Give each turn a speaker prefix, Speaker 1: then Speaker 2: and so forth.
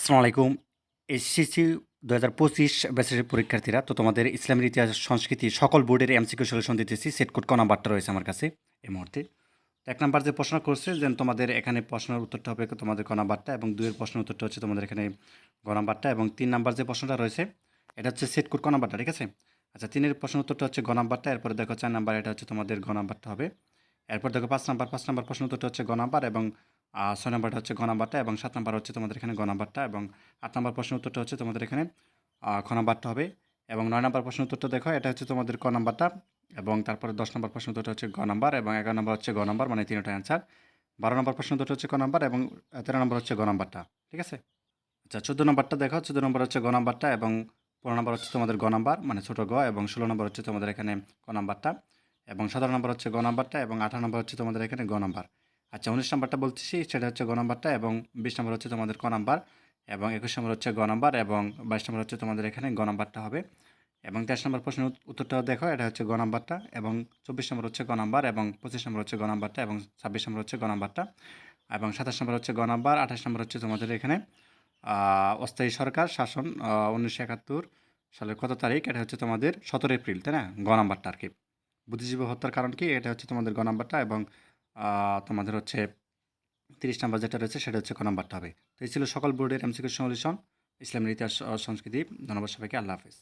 Speaker 1: আসসালামু আলাইকুম। এসএসসি দু হাজার পঁচিশ ব্যাচের পরীক্ষার্থীরা, তো তোমাদের ইসলামের ইতিহাস, সংস্কৃতি সকল বোর্ডের এমসিকিউ সলিউশন দিতেছি। সেট কোড ক নাম্বারটা রয়েছে আমার কাছে এই মুহূর্তে। এক নাম্বার যে প্রশ্ন করছে যে তোমাদের এখানে প্রশ্নের উত্তরটা হবে তোমাদের ক নাম্বারটা এবং দুইয়ের প্রশ্নের উত্তরটা হচ্ছে তোমাদের এখানে গ নাম্বারটা এবং তিন নাম্বার যে প্রশ্নটা রয়েছে, এটা হচ্ছে সেট কোড ক নাম্বারটা, ঠিক আছে? আচ্ছা তিনের প্রশ্নের উত্তরটা হচ্ছে গ নাম্বারটা, এরপরে দেখো চার নাম্বার, এটা হচ্ছে তোমাদের গ নাম্বারটা হবে। এরপর দেখো পাঁচ নাম্বার পাঁচ নাম্বার প্রশ্ন উত্তরটা হচ্ছে গ নাম্বার এবং ছয় নম্বরটা হচ্ছে গ নাম্বারটা এবং সাত নাম্বার হচ্ছে তোমাদের এখানে গ এবং আট নাম্বার প্রশ্ন উত্তরটা হচ্ছে তোমাদের এখানে খ নাম্বারটা হবে এবং নয় নাম্বার প্রশ্ন উত্তরটা দেখো, এটা হচ্ছে তোমাদের ক নাম্বারটা এবং তারপরে দশ নম্বর প্রশ্ন উত্তরটা হচ্ছে গ নাম্বার এবং এগারো নম্বর হচ্ছে গ নাম্বার মানে তিনটা অ্যান্সার বারো নম্বর প্রশ্ন উত্তরটা হচ্ছে ক নাম্বার এবং তেরো নম্বর হচ্ছে গ নাম্বারটা, ঠিক আছে? আচ্ছা চোদ্দ নম্বরটা দেখো, চোদ্দ নম্বর হচ্ছে গ নাম্বারটা এবং পনেরো নম্বর হচ্ছে তোমাদের গ নাম্বার মানে ছোটো গ এবং ষোলো নম্বর হচ্ছে তোমাদের এখানে ক নাম্বারটা এবং সতেরো নম্বর হচ্ছে গ নাম্বারটা এবং আঠারো নম্বর হচ্ছে তোমাদের এখানে গ নাম্বার। আচ্ছা উনিশ নাম্বারটা বলতেছি, সেটা হচ্ছে গ নাম্বারটা এবং বিশ নম্বর হচ্ছে তোমাদের ক নাম্বার এবং একুশ নম্বর হচ্ছে গ নাম্বার এবং বাইশ নম্বর হচ্ছে তোমাদের এখানে গ নাম্বারটা হবে এবং তেইশ নম্বর প্রশ্নের উত- উত্তরটা দেখো, এটা হচ্ছে গ নাম্বারটা এবং চব্বিশ নম্বর হচ্ছে গ নাম্বার এবং পঁচিশ নম্বর হচ্ছে গ নাম্বারটা এবং ছাব্বিশ নম্বর হচ্ছে গ নাম্বারটা এবং সাতাশ নম্বর হচ্ছে গ নাম্বার, আঠাশ নম্বর হচ্ছে তোমাদের এখানে অস্থায়ী সরকার শাসন উনিশশো একাত্তর সালের কত তারিখ? এটা হচ্ছে তোমাদের সতেরো এপ্রিল, তাই না? গ নাম্বারটা আর কি। বুদ্ধিজীবী হত্যার কারণ কি? এটা হচ্ছে তোমাদের গ নাম্বারটা এবং তোমাদের হচ্ছে তিরিশ নাম্বার যেটা রয়েছে সেটা হচ্ছে ক নাম্বারটা হবে। তো এই ছিল সকল বোর্ডের এমসিকিউ সলিউশন ইসলামের ইতিহাস সংস্কৃতি। ধন্যবাদ সবাইকে। আল্লাহ হাফিজ।